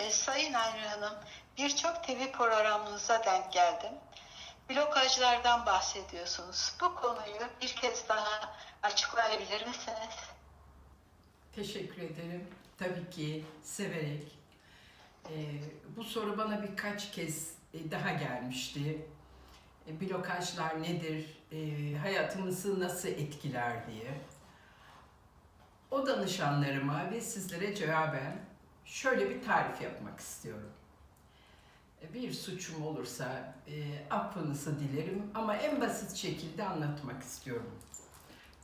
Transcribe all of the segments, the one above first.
E, Sayın Aynur Hanım, birçok TV programınıza denk geldim. Blokajlardan bahsediyorsunuz. Bu konuyu bir kez daha açıklayabilir misiniz? Teşekkür ederim. Tabii ki severek. Ee, bu soru bana birkaç kez e, daha gelmişti. E, blokajlar nedir? E, hayatımızı nasıl etkiler diye. O danışanlarıma ve sizlere cevaben şöyle bir tarif yapmak istiyorum. E, Bir suçum olursa e, affınızı dilerim ama en basit şekilde anlatmak istiyorum.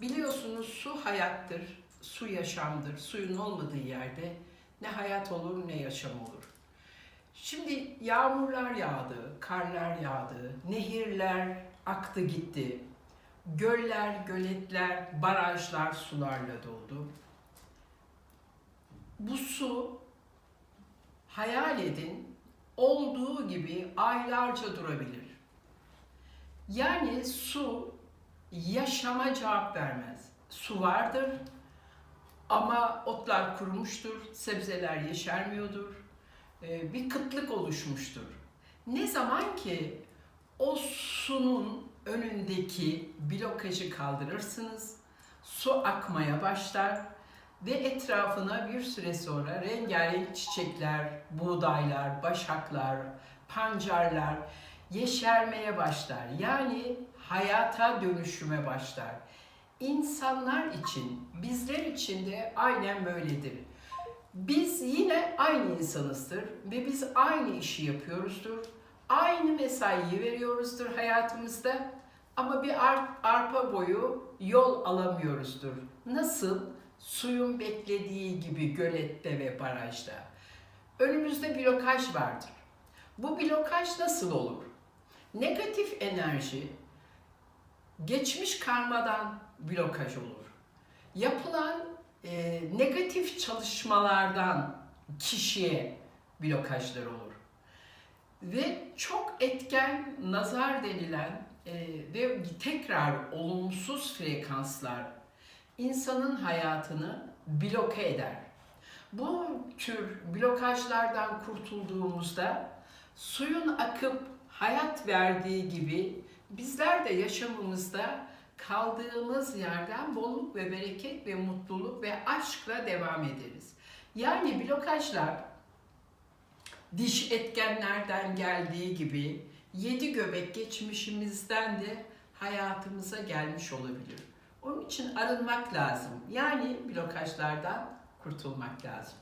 Biliyorsunuz su hayattır, su yaşamdır. Suyun olmadığı yerde ne hayat olur ne yaşam olur. Şimdi yağmurlar yağdı, karlar yağdı, nehirler aktı gitti. Göller, göletler, barajlar sularla doldu. Bu su hayal edin olduğu gibi aylarca durabilir. Yani su yaşama cevap vermez. Su vardır ama otlar kurumuştur, sebzeler yeşermiyordur, ee, bir kıtlık oluşmuştur. Ne zaman ki o sunun önündeki blokajı kaldırırsınız, su akmaya başlar ve etrafına bir süre sonra rengarenk çiçekler, buğdaylar, başaklar, pancarlar yeşermeye başlar. Yani hayata dönüşüme başlar. İnsanlar için, bizler için de aynen böyledir. Biz yine aynı insanızdır ve biz aynı işi yapıyoruzdur. Aynı mesaiyi veriyoruzdur hayatımızda ama bir ar- arpa boyu yol alamıyoruzdur. Nasıl? Suyun beklediği gibi gölette ve barajda. Önümüzde blokaj vardır. Bu blokaj nasıl olur? Negatif enerji geçmiş karmadan blokaj olur. Yapılan e, negatif çalışmalardan kişiye blokajlar olur. Ve çok etken nazar denilen e, ve tekrar olumsuz frekanslar insanın hayatını bloke eder. Bu tür blokajlardan kurtulduğumuzda suyun akıp hayat verdiği gibi bizler de yaşamımızda kaldığımız yerden bolluk ve bereket ve mutluluk ve aşkla devam ederiz. Yani blokajlar diş etkenlerden geldiği gibi yedi göbek geçmişimizden de hayatımıza gelmiş olabilir. Onun için arınmak lazım. Yani blokajlardan kurtulmak lazım.